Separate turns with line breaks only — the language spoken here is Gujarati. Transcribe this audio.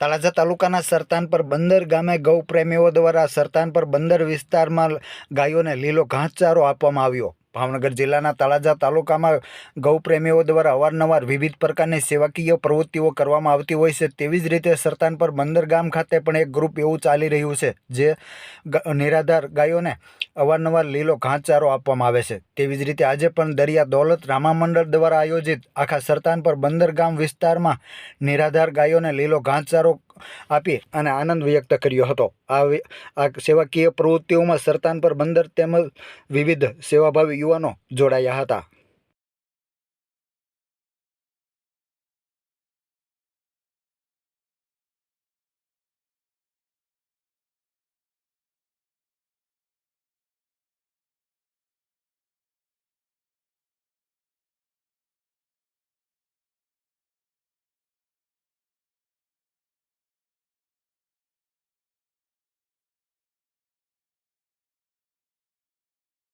તળાજા તાલુકાના સરતાનપર બંદર ગામે ગૌ પ્રેમીઓ દ્વારા સરતાનપર બંદર વિસ્તારમાં ગાયોને લીલો ઘાસચારો આપવામાં આવ્યો. ભાવનગર જિલ્લાના તળાજા તાલુકામાં ગૌ પ્રેમીઓ દ્વારા અવારનવાર વિવિધ પ્રકારની સેવાકીય પ્રવૃત્તિઓ કરવામાં આવતી હોય છે. તેવી જ રીતે સરતાનપર બંદર ગામ ખાતે પણ એક ગ્રુપ એવું ચાલી રહ્યું છે, જે નિરાધાર ગાયોને અવારનવાર લીલો ઘાસચારો આપવામાં આવે છે. તેવી જ રીતે આજે પણ દરિયા દોલત રામા મંડળ દ્વારા આયોજિત આખા સરતાનપર બંદર ગામ વિસ્તારમાં નિરાધાર ગાયોને લીલો ઘાસચારો આપી અને આનંદ વ્યક્ત કર્યો હતો. આ આ સેવાકીય પ્રવૃત્તિઓમાં સરતાનપર બંદર તેમજ વિવિધ સેવાભાવી યુવાનો જોડાયા હતા.